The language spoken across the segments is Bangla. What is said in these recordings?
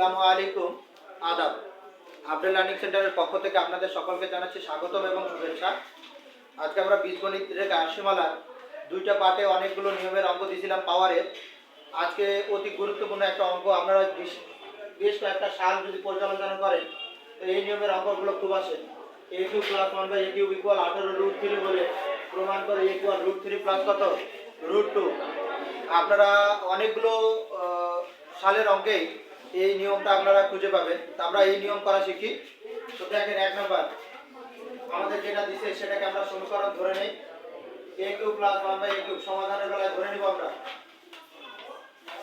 আসসালামু আলাইকুম। আদাব। আব্দুল লার্নিং সেন্টারের পক্ষ থেকে আপনাদের সকলকে জানাচ্ছি স্বাগতম এবং শুভেচ্ছা। আজকে আমরা বীজগণিত রেখা আশিমালার দুইটা পার্টে অনেকগুলো নিয়মের অঙ্ক দিয়েছিলাম পাওয়ারের আজকে অতি গুরুত্বপূর্ণ একটা অঙ্ক। আপনারা বেশ- কয়েকটা সাল যদি পরিচালনা করেন, তো এই নিয়মের অঙ্কগুলো খুব আসে a cube plus one by a cube equal আঠারো রুট থ্রি বলে প্রমাণ করে a equal root three plus কত? রুট টু আপনারা অনেকগুলো সালের অঙ্কেই এই নিয়মটা আপনারা খুঁজে পাবেন। তা আমরা এই নিয়ম করা শিখি। তো দেখেন এক নাম্বার, আমাদের যেটা দিছে সেটাকে আমরা সমীকরণ ধরে নেই। A cube plus one by a cube, সমাধানের বেলায় ধরে নিব আমরা।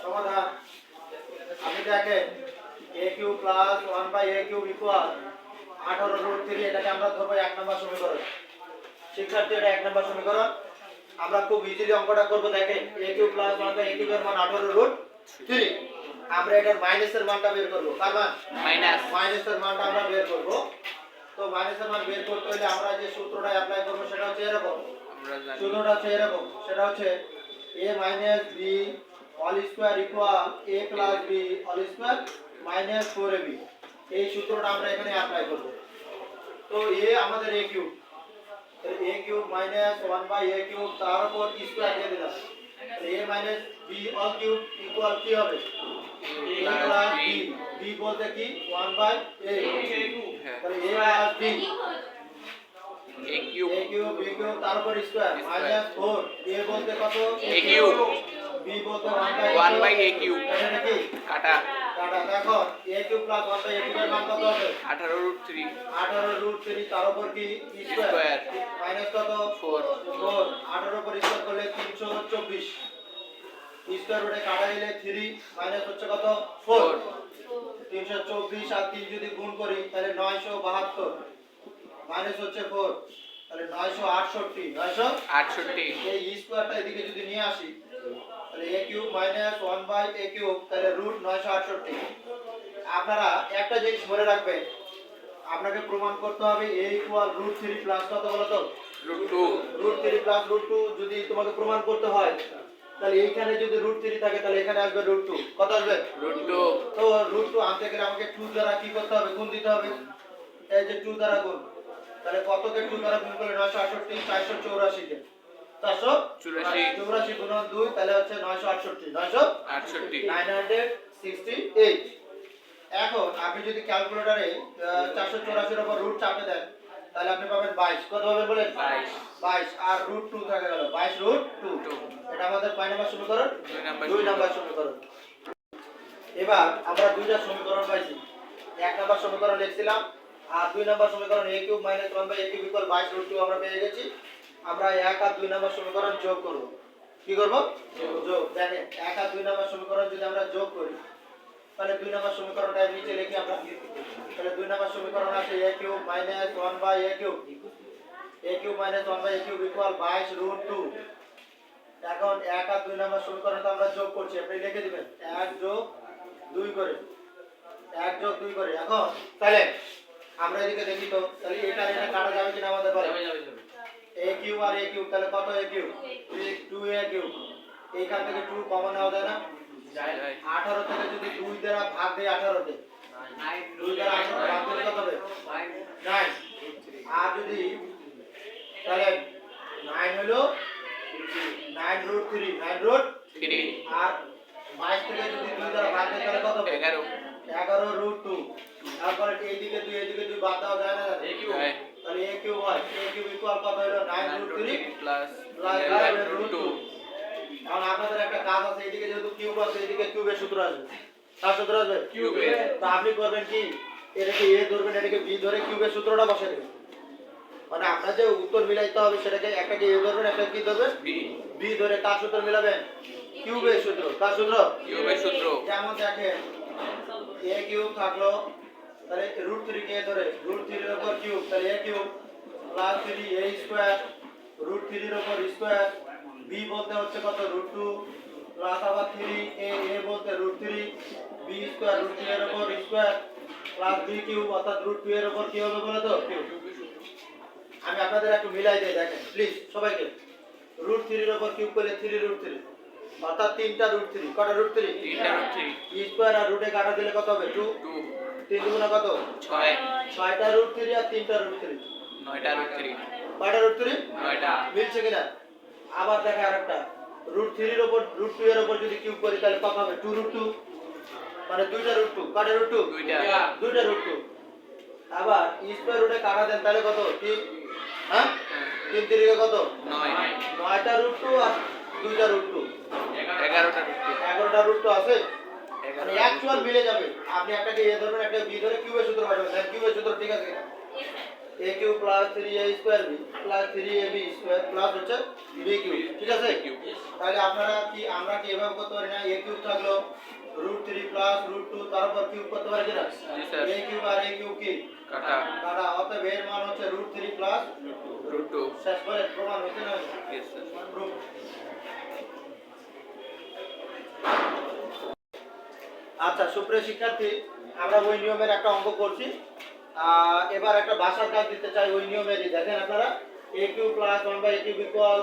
সমাধান। আপনি দেখেন, a cube plus one by a cube equal আঠারো রুট থ্রি এটাকে আমরা ধরবো এক নম্বর সমীকরণ। শিক্ষার্থী, এটা এক নম্বর সমীকরণ। আমরা খুব ইজিলি অঙ্কটা করব, দেখেন, a cube plus one by a কিউবের মান আঠারো রুট থ্রি আমরা এটার মাইনাসের মানটা বের করব কার মান মাইনাস মাইনাসের মানটা আমরা বের করব তো মাইনাসের মান বের করতে হলে আমরা যে সূত্রটা অ্যাপ্লাই করব সেটা হচ্ছে এরকম আমরা জানি সূত্রটা হচ্ছে এরকম সেটা হচ্ছে a minus b all square equal a plus b all square minus four a b এই সূত্রটা আমরা এখানে অ্যাপ্লাই করব। তো এ আমাদের a cube a cube minus one by a cube তার উপর স্কোয়ার দিয়ে দিলাম। A minus b all cube equal কি হবে? এ প্লাস বি বি বলতে কি? ওয়ান বাই এ তাহলে a plus b a cube a cube b cube তার স্কয়ার মাইনাস 4 a বলতে কত? এ কিউব b বলতে 1 বাই a কিউব এটা নাকি কাটা। কাটা। দেখো a cube plus 1 by a কিউবের মান কত হবে? 18 রুট 3 18 রুট 3 তার উপর কি? Square Square। মাইনাস কত? 4 4 18 উপর স্কয়ার করলে 324 স্কয়ার রুটে কাটা গেলে 3 মাইনাস হচ্ছে কত? 4 324 আর 3 যদি গুণ করি তাহলে 972 মাইনাস হচ্ছে 4 তাহলে 968 900 68 এই স্কোয়ারটা এদিকে যদি নিয়ে আসি তাহলে a cube minus 1 by a cube তাহলে রুট 968 আপনারা একটা জিনিস মনে রাখবেন আপনাকে প্রমাণ করতে হবে a ইকুয়াল রুট 3 প্লাস কত বলো তো রুট 2 রুট 3 প্লাস রুট 2 যদি তোমাকে প্রমাণ করতে হয় তাহলে এইখানে যদি রুট 3 থাকে তাহলে এখানে আসবে রুট 2 কত আসবে? রুট 2 তো রুট 2 আনতে গেলে আমাকে 2 দ্বারা কি করতে হবে? গুণ দিতে হবে। এই যে 2 দ্বারা গুণ। তাহলে কতকে 2 দ্বারা গুণ করলে? 968 484 কে 400 84 চৌরাশি। গুণন দুই তাহলে হচ্ছে নয়শো আটষট্টি। নয়শো 68 নাইন হান্ড্রেড সিক্সটি এইট এখন আপনি যদি ক্যালকুলেটারে চারশো চৌরাশির ওপর রুট চাপে দেন তাহলে আপনি পাবেন বাইশ। কত হবে বলেন? 22 বাইশ। আর রুট টু থাকে গেল। বাইশ রুট টু আমাদের কয় নাম্বার সমীকরণ? দুই নাম্বার সমীকরণ। এবার আমরা দুইটা সমীকরণ পাইছি। এক নাম্বার সমীকরণ লিখছিলাম আর দুই নাম্বার সমীকরণ a cube minus one by a cube equal বাইশ রুট টু আমরা পেয়ে গেছি। আমরা এক আর দুই নাম্বার সমীকরণ যোগ করব। কি করব? যোগ। দেখেন এক আর দুই নাম্বার সমীকরণ যদি আমরা যোগ করি তাহলে দুই নাম্বার সমীকরণটা নিচে লিখি আমরা। তাহলে দুই নাম্বার সমীকরণ আছে a cube minus one by a cube. a cube minus one by a cube equal বাইশ রুট টু এখন এক আর দুই নাম্বার শুরু করেন তো আমরা যোগ করছি আপনি লিখে দিবেন। এক যোগ দুই করে। এক যোগ দুই করে। এখন তাহলে আমরা এদিকে দেখি তো তাহলে এটা এটা কাটা যাবে কিনা আমাদের বলে এ কিউ আর এ কিউ তাহলে কত a cube two a cube এইখান থেকে টু কমন নেওয়া যায় না। আঠারো থেকে যদি দুই দ্বারা ভাগ দেয় আঠারোতে দুই দ্বারা আঠারো ভাগ দিলে কত হবে নাইন আর যদি তাহলে নাইন হলো nine root three nine root 3 আর বাইশ থেকে যদি দুই দ্বারা ভাগ দেয় তাহলে কত হবে 11 এগারো রুট টু তারপরে এইদিকে দুই এইদিকে দুই বাদ দেওয়া যায় না তাহলে এ কিউ হয়। এ কিউ ইকুয়াল কত হলো? Nine plus plus 11 root root two 2 কারণ আপনাদের একটা কাজ আছে এইদিকে যেহেতু কিউব আছে এইদিকে কিউবের সূত্র আসবে। তার সূত্র আসবে? কিউবের। তো আপনি করবেন কি? এটাকে এ ধরবেন এটাকে বি ধরে কিউবের সূত্রটা বসে দেবেন। মানে আপনার যে উত্তর মিলাইতে হবে সেটাকে একটাকে এ ধরবেন একটা কি ধরবেন? বি বি ধরে কার সূত্র মিলাবেন। কিউবের সূত্র। কার সূত্র? কিউবের সূত্র। যেমন দেখেন এ কিউব থাকল তাহলে রুট থ্রি কে ধরে রুট থ্রির উপর কিউব তাহলে a cube plus three a square root থ্রির উপর স্কোয়ার বি বলতে হচ্ছে কত? রুট টু প্লাস আবার থ্রি এ এ বলতে root three b square root three এর উপর স্কোয়ার প্লাস বি কিউব অর্থাৎ রুট টু এর উপর কি হবে বলে তো? কিউব। আমি আপনাদের একটু মিলাই দিই দেখেন প্লিজ সবাইকে। রুট থ্রির উপর কিউব করলে থ্রি রুট থ্রি অর্থাৎ তিনটা রুট থ্রি কটা রুট থ্রি তিনটা রুট থ্রি স্কোয়ার আর রুটে কাটা দিলে কত হবে? টু টু তিন দুগুণা কত? ছয়। ছয়টা রুট থ্রি আর তিনটা রুট থ্রি নয়টা রুট থ্রি কয়টা রুট থ্রি নয়টা। মিলছে কিনা? আবার দেখা আরেকটা। রুট থ্রির ওপর রুট টু এর ওপর যদি কিউব করি তাহলে কত হবে? টু রুট টু মানে দুইটা রুট টু কটা রুট টু দুইটা। দুইটা রুট টু আবার স্কোয়ার রুটে কাটা দেন তাহলে কত? তিন। হ্যাঁ? তিন তিরিকে কত? নয়। নয়টা রুট টু আর দুইটা রুট টু এগারোটা রুট টু এগারোটা রুট টু আছে? মানে এগারোটা অ্যাকচুয়াল মিলে যাবে। আপনি একটাকে এ ধরবেন একটা বি ধরে কিউবের সূত্র পাঠাবেন কিউবের সূত্র ঠিক আছে? A cube plus three a square b plus three a b square plus হচ্ছে বি কিউ ঠিক আছে? কিউব। তাহলে আপনারা কি আমরা কি এভাবে করতে পারি না? এ কিউব থাকল root three plus root two তার উপর কিউব করতে পারি কিনা? জি স্যার এ কিউব আর এ কিউব কি? কাটা। কাটা অতএব এর মান হচ্ছে root three plus root two শেষ করে প্রমাণ হচ্ছে না? ইয়েস আচ্ছা সুপ্রিয় শিক্ষার্থী, আমরা ওই নিয়মের একটা অঙ্ক করছি। এবার একটা বাসার কাজ দিতে চাই ওই নিয়মেরই। দেখেন আপনারা a cube plus one by cube equal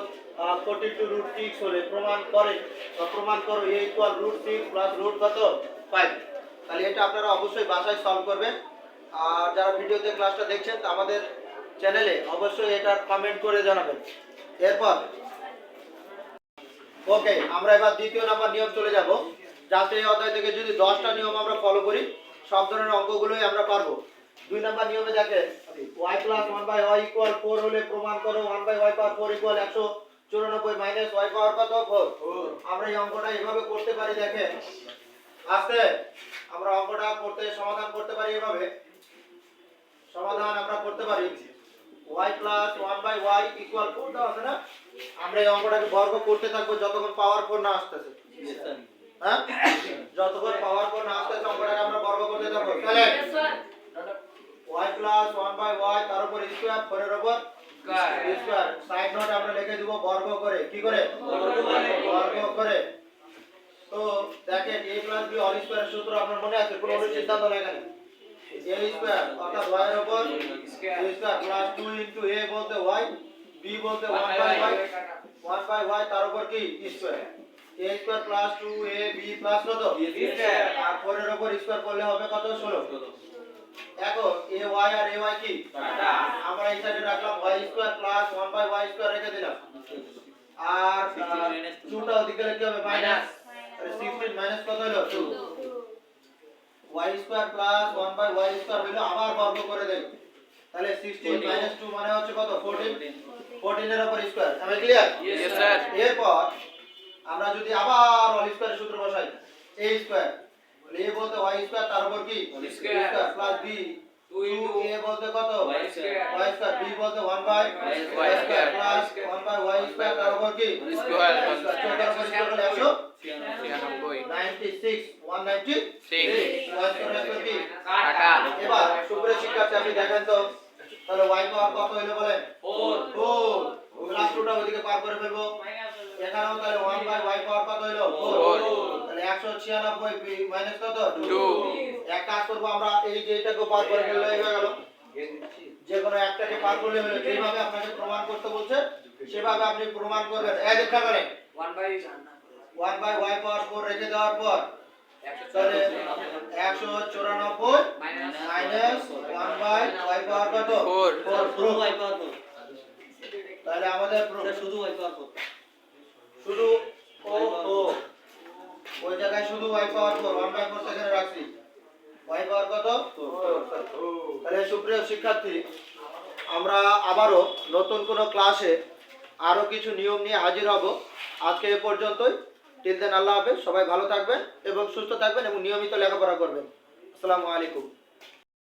forty two root six হলে প্রমাণ করে প্রমাণ করো a equal root six plus root কত? ফাইভ তাহলে এটা আপনারা অবশ্যই বাসায় সলভ করবেন। আর যারা ভিডিওতে ক্লাসটা দেখছেন আমাদের চ্যানেলে অবশ্যই এটা কমেন্ট করে জানাবেন। এরপর ওকে আমরা এবার দ্বিতীয় নাম্বার নিয়ম চলে যাব। এই অধ্যায় থেকে যদি দশটা নিয়ম আমরা ফলো করি, সব ধরনের অঙ্কগুলোই আমরা পারব। দুই নাম্বার নিয়মে দেখে y plus one by y equal four হলে প্রমাণ করো one by y power four equal একশো চুরানব্বই মাইনাস ওয়াই পাওয়ার কত? ফোর আমরা এই অঙ্কটা এভাবে করতে পারি, দেখেন। আস্তে। আমরা অঙ্কটা করতে, সমাধান করতে পারি এভাবে। সমাধান আমরা করতে পারি। y plus one by y equal four দেওয়া আছে না? আমরা এই অঙ্কটাকে বর্গ করতে থাকব, যতক্ষণ পাওয়ার ফোর না আসতেছে। হ্যাঁ? যতক্ষণ পাওয়ার ফোর না আসতেছে অঙ্কটাকে আমরা বর্গ করতে থাকব তাহলে y plus one by y তার উপর স্কোয়ার ফোরের উপর স্কোয়ার সাইড নোট আমরা লিখে দিব বর্গ করে। কি করে? বর্গ করে। তো দেখেন a প্লাস b অল স্কোয়ারের সূত্র আপনার মনে আছে? কোনো কোনো সিদ্ধান্ত নেই এখানে। A স্কোয়ার অর্থাৎ y এর উপর স্কোয়ার প্লাস 2 ইনটু a বলতে y b বলতে 1 বাই y 1 বাই y. তার উপর কি? Square a square plus 2 a b plus কত? আর 4 এর উপর করলে হবে কত? 16 এখন a y R a y কি? আমরা এই সাইডে রাখলাম y square plus 1 by y square রেখে দিলাম। আর টুটা ওদিকে লিখতে হবে? মাইনাস 16 মাইনাস কত হলো? 2 y square plus 1 by y square হলো আবার বর্গ করে দেব। তাহলে 16 মাইনাস 2 মানে হচ্ছে কত? 14 14 এর উপর স্কোয়ার আমি ক্লিয়ার এরপর আমরা যদি আবার অল স্কোয়ারের সূত্র বসাই a স্কোয়ার a বলতে y স্কোয়ার তার উপর কি? স্কয়ার। প্লাস b 2 a বলতে কত? Y square. y square b বলতে 1 by square. Plus 1 by y square তার উপর কি? স্কয়ার। চৌদ্দ উপর স্কয়ার করলে একশো ছিয়ানব্বই। 96 196 y স্কয়ার স্কয়ার কি? কাটা এবার সুপ্রিয় শিক্ষার্থী আপনি দেখেন তো তাহলে পাওয়ার কত বলেন? 4 ক্লাস টুটা ওইদিকে পার করে ফেলব। এখানেও তাহলে 1 বাই y পাওয়ার কত হইল? 4 তাহলে 196 মাইনাস কত? Two. এক কাজ করব আমরা এই যে এটাকে পার করে ফেললে হয়ে গেল। যে কোনো একটাকে পার করলে হলো। যেভাবে আপনাকে প্রমাণ করতে বলছে সেভাবে আপনি প্রমাণ করবেন। এই দেখা করেন 1 বাই y পাওয়ার 4 রেখে দেওয়ার পর তাহলে 194 মাইনাস 1 বাই y পাওয়ার কত? Four. 4 প্রুফ তাহলে আমাদের শুধু ওয়াই পাওয়ার পর শুধু ও ও। ওই জায়গায় শুধু y পাওয়ার 4 1 বাই 4 সেখানে রাখছি। Y পাওয়ার কত? তাহলে সুপ্রিয় শিক্ষার্থী, আমরা আবারও নতুন কোনো ক্লাসে আরও কিছু নিয়ম নিয়ে হাজির হব। আজকে এ পর্যন্তই। টিল দেন আল্লাহ হাফেজ। সবাই ভালো থাকবেন এবং সুস্থ থাকবেন এবং নিয়মিত লেখাপড়া করবেন। আসসালামু আলাইকুম।